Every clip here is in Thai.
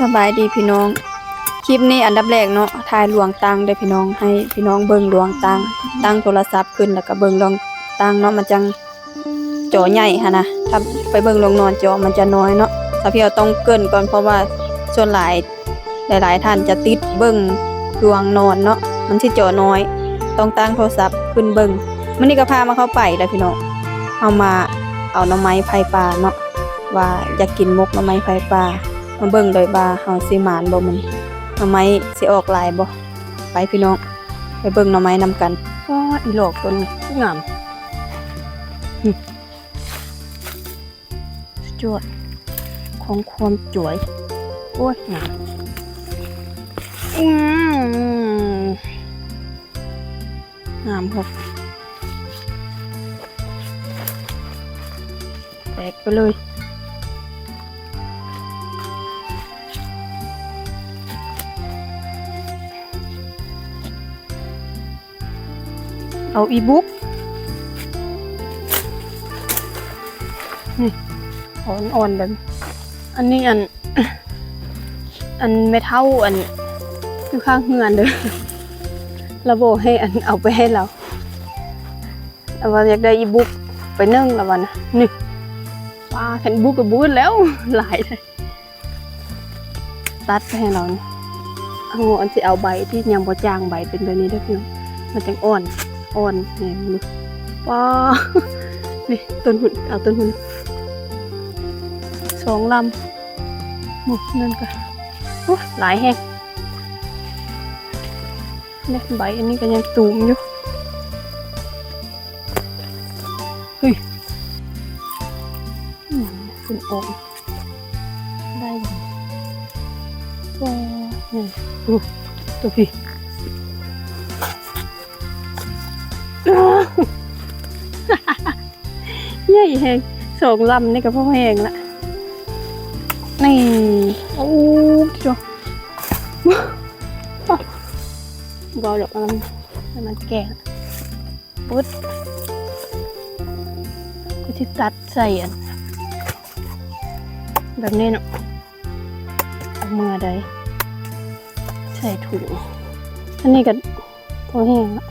สบายดีพี่น้อง คลิปนี้อันดับแรกเนาะถ่ายหลวงตังได้พี่น้องให้พี่น้องเบิ่งหลวงตังตั้งโทรศัพท์ขึ้นแล้วก็เบิ่งหลวงตังเนาะมันจังจอใหญ่หั่นะถ้าไปเบิ่งลงนอนจอมันจะน้อยเนาะถ้าพี่เอาต้องเกินก่อนเพราะว่าส่วนหลายหลาย ๆ ท่านจะติดเบิ่งดวงนอนเนาะมันสิจอน้อย ต้องตั้งโทรศัพท์ขึ้นเบิ่งมื้อนี้ก็พามาเข้าไปแล้วพี่น้องเอามาเอาน่อไม้ไผ่ป่าเนาะว่าอยากกินมกน่อไม้ไผ่ป่า มาเบิ่งเลยว่าเฮาสิหมานบ่มันหน่อไม้สิออกหลายบ่ไปพี่น้อง ไปเบิ่งหน่อไม้นำกันว้าอีหลอกต้นนี้งามหึจวดของความจวยโอ้ยงามอืมงามครับแตกไปเลย เอาอีบุ๊กนี่อ่อนอ่อนแบบนี้อันนี้อัน อันไม่เท่าอันอยู่ข้างเฮือนเด้อระบบให้อันเอาไปให้เราแต่ว่าอยากได้อีบุ๊กไปนึ่งล้ววันนะนี่ป้าเห็นบุ๊กกับบุ๊กแล้วหลายเลยตัดไปให้เราเอาอันสิเอาใบที่ยังบ่จางใบเป็นแบบนี้เด้อพี่น้องมันจังอ่อน อ่อนเนี่ยมึงดูว้านี่ต้นหุ่นเอาต้นหุ่นสองลำหมดนั่นก็โอ้หลายแฮงเนี่ยใบอันนี้ก็ยังตูมอยู่เฮ้ยอืมขึ้นออกได้อยู่ว้านี่ดูตัวพี่ ญ่แหงสองลำนี่ก็พ่อแหงละนี่โอ้ทีเดียวเบาดอกมันให้มันแก่ปุ๊ดก็ที่ตัดใส่อันแบบนี้เนาะเอามือใดใส่ถุงอันนี้ก็พอแห้งละ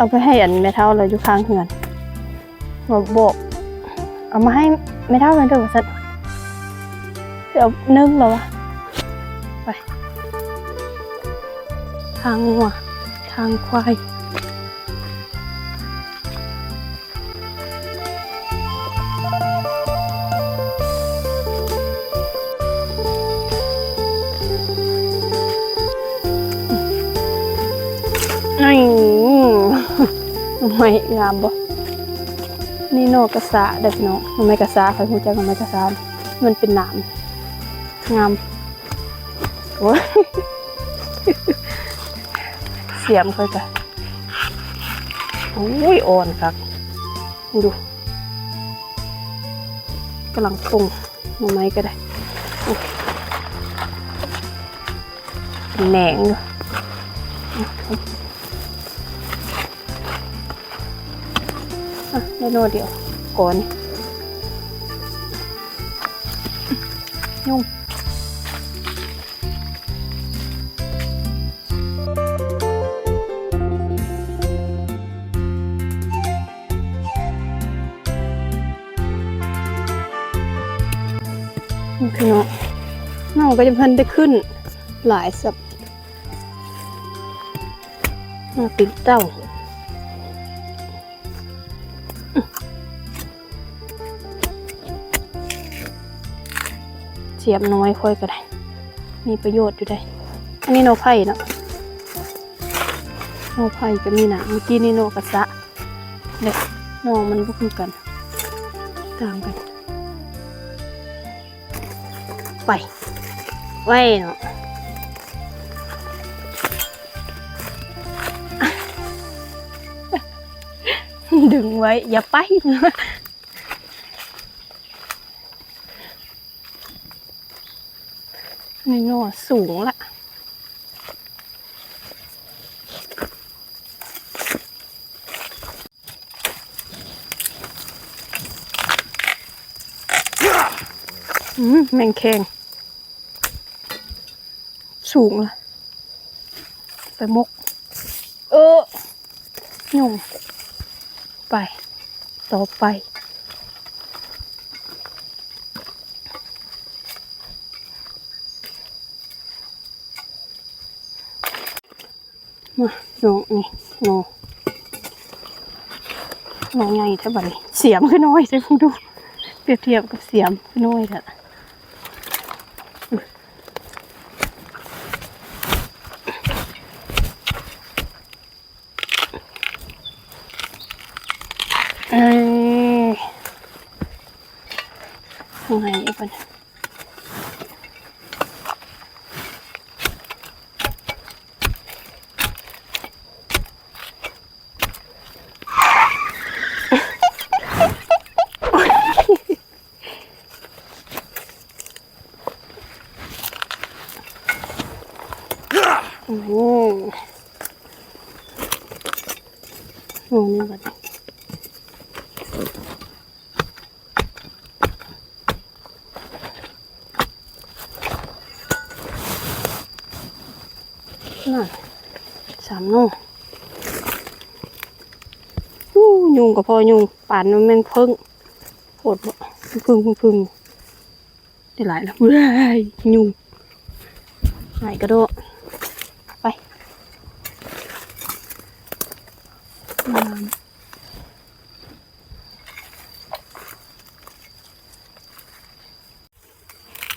เอาไปให้อันเม่เท่าเราอยู่ข้างเหือนบอกบอกเอามาให้เม่เท่าเลยเด้อสัตว์เดี๋ยวนึ่งแล้ววะไปทางวัวทางควาย ไม่งามบ่ นี่โนกระสาเด็กน้องมันไม่กระสาใครรู้จักมันไม่กระสามันเป็นหนามงามโอ้ยเสียมค่อยกันโอ้ยอ่อนครับดูกำลังปรุงหน่อไม้ก็ได้เนแหนงอยู่ อะได้โลเดียวก่อนยุ่งพี่น้องน้องก็จะพันได้ขึ้นหลายสับน้องติดเต้า เสียบน้อยค่อยก็ได้ มีประโยชน์อยู่ได้ อันนี้โนไผ่เนาะโนไผ่ก็มีหนะเมื่อกี้นี่โนกระสะเนี่ยนองมันก็คือกัน ต่างกัน ไปไว้เนาะดึงไว้ อย่าไป นะนี่โน่สูงละอืมแมงแคงสูงละไปมก เออยุ่งไป ต่อไป มาน้องนี่น้องน้องใหญ่เท่าบัดนี้เสียมขึ้นน้อยใช่พูดดู เปรียบเทียบกับเสียมขึ้นน้อยเถอะเอ้ยทำไงอีกบัดนี้อืม โอ้นี่บัดนี้น่ะสามโน่อู้ยุงกับพอยุงป่านมันแมงพิ่งโหดบ่พึ่งพึ่งพึ่งได้หลายแล้วเว้ยยุงไหนกระโดด ไป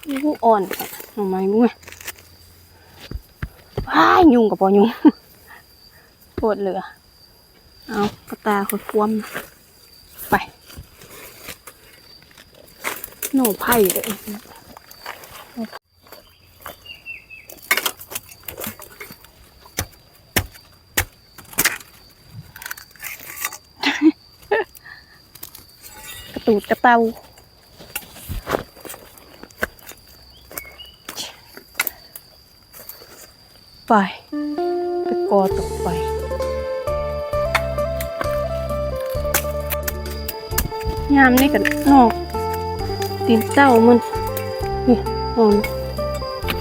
นี่ผู้ อ่อนหน่อไม้มุ้งว้ายยุงกับปอยุงปวดเหลือ เอากระตาคนควมไปหนูไผ่เลยกระตูดกระเตา ไปไปกอตกไป ยามนี่กันนอกตีนเต้ามันนี่นอน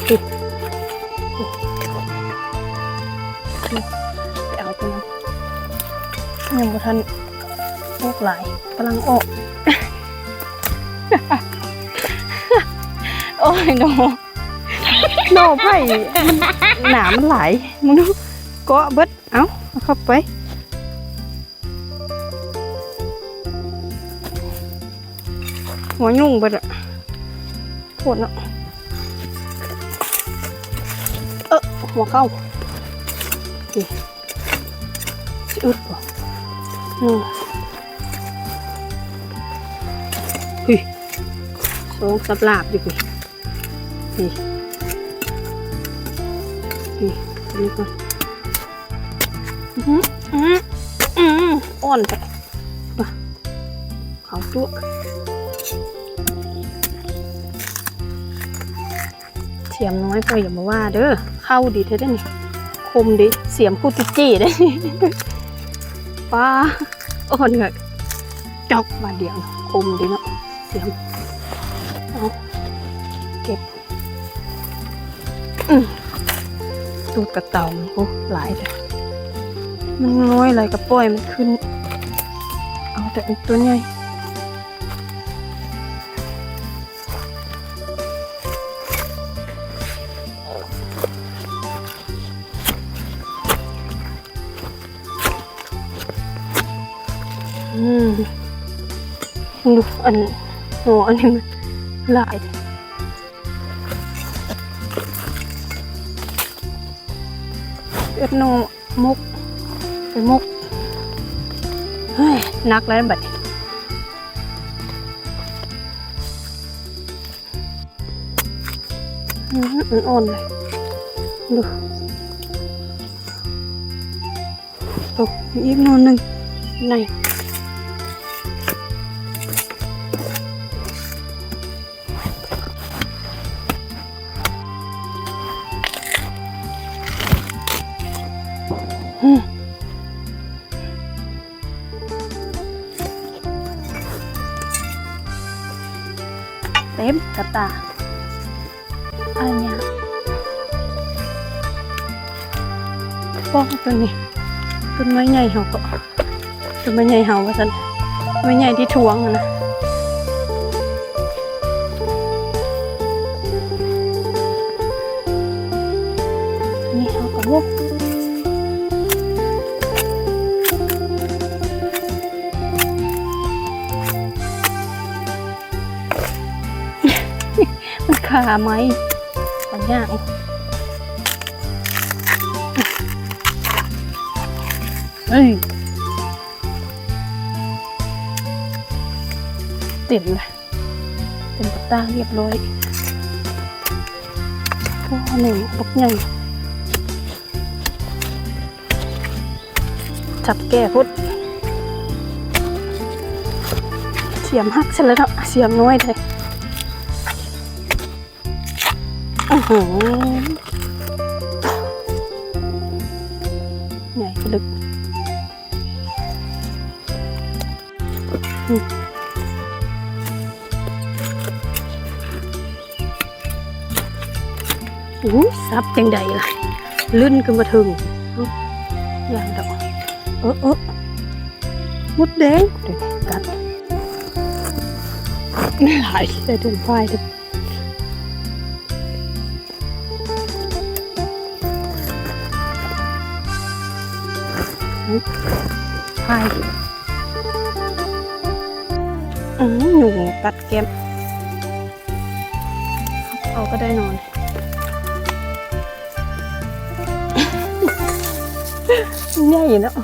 นี่นี่ไปเอาตัวนั้นยังบ่ทันออกหลายกำลังออกโอ้ยโนโนไผ่มัน หนามันหลมึงดูเกาะเบิดเอ้าเข้าไปหัวยุ่งไปละโคตรเนาะเออหัวเข้านี่สิอึดป่ะนู่นเฮ้ยสองสับลาบอยู่พี่ นี่นี่นี่ก่อนอือหืออืออืออ่อนไปมาเขาตัวเสียมน้อยพออย่ามาว่าเด้อเข้าดีเท่ได้นี่คมดิเสียมพูดจิจี้ได้ป้าอ่อนเหงจอกมาเดียวคมดีเนาะเสียมเอาเก็บ ตูดกระเต่ามันโอ้หลายแต่มันน้อยอะไรกระป้อยมันขึ้น เอาแต่อันตัวใหญ่อืมดูอันโหอันนี้มันหลายเอ็ด นมกไปมุกเฮ้ยนักแล้วบัดนี้อืมมันอ่อนเลยดูตกอีกโนนหนึ่งไหน เต็มกระตาอันเนี้ยป้องตัวนี้ต้นไม้ใหญ่เห่าก็ต้นไม้ใหญ่เห่าว่าสันไม้ใหญ่ที่ทวงนะ ขาไหมปัญญางเฮ้ยเต็มเลยเต็มปากตาเรียบร้อยก็หนึ่งบักใหญ่จับแก้พุดเสียมหักเสร็จแล้วเนาะเสียมน้อยเลย ใหญ่ลึกอู้ซับจังใดล่ะ ลื่นขึ้นมาถึงอย่างดอกเออเออมดแดงเดี๋ยวกัดไม่หลายเลยเดินไฟเดิน พายอืมหนูกัดแก้มเอาก็ได้นอนใหญ่เนาะ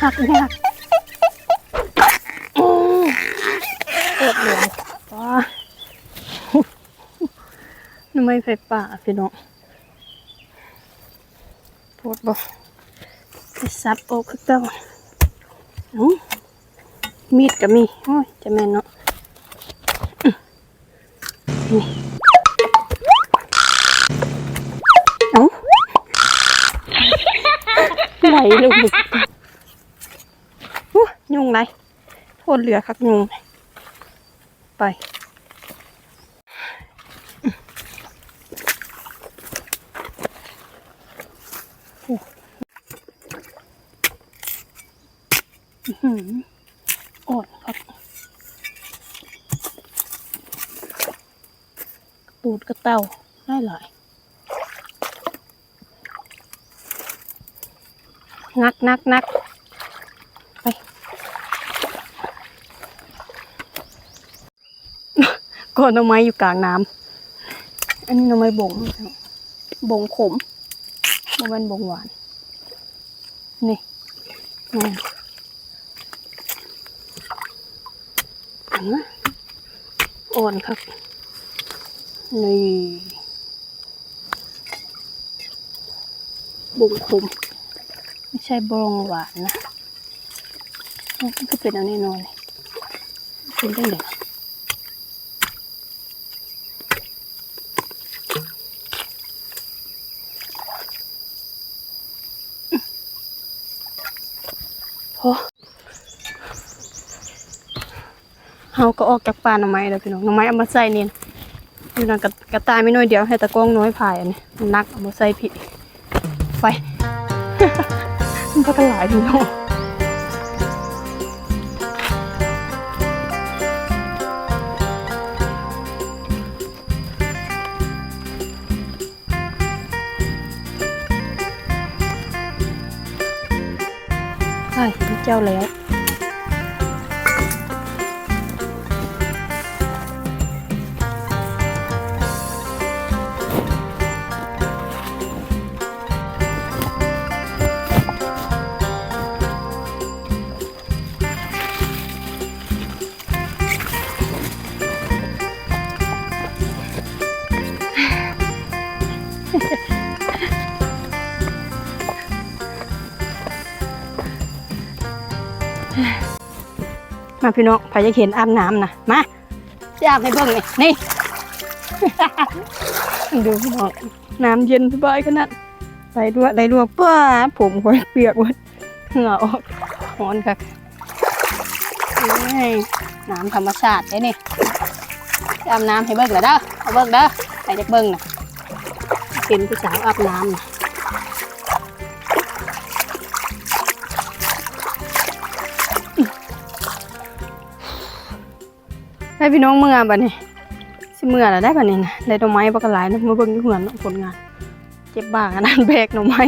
หักยากอืมปวดเหลือว้าทำไมไฟป่าพี่น้องปวดบ่ ซับโอ้คือเต้าอมีดก็มีโอ้ยจะแม่นเนาะนี่เอ้าไหลลูกยุงไรโทษเหลือคักยุงไป อื้อหืออ่อนครับ ปูดกระเต่าได้หลายนักนักนักไปก่อนหน่อไม้อยู่กลางน้ำอันนี้หน่อไม้บงบ่งขมบ่แมันบ่งหวาน นี่นี่ เห็นไหม อ่อนครับ นี่บุงคมไม่ใช่บองหวานนะมันก็เป็นอันนี้นอนเป็นได้เลย เฮาก็ออกจากป่าหน่อไม้แล้วพี่น้องหน่อไม้เอามาใส่นี่นอยู่นั่นกระกระตายไม่น้อยเดียวให้ตะกร้องน้อยผายอันนี้มันนักเอามาใส่ผิดไปมันก็กระหลายพี่น้องใช่เจ้าแล้ว มาพี่น้องพายเห็นอาบน้ำนะมาจะอาบให้เบิ่งนี่นี่ดูพี่น้องน้ำเย็นสบายขนาดไหลรัวไหลรัวป้าผมคอยเปียกหมดเหงื่อออกร้อนค่ะนี่น้ำธรรมชาติได้นี่อาบน้ำให้เบิ่งแล้วเด้อเอาเบิ่งเด้อใครจะเบิ่งน่ะเป็นผู้สาวอาบน้ำน่ะ ให้พี่น้องเมื่อบัดนี้สิเมื่อแล้วได้บัดนี้นะได้ดอกไม้บ่กันหลายนะมาเบิ่งอยู่เหือนผลงาน เจ็บบ้าขนาดแบกหน่อไม้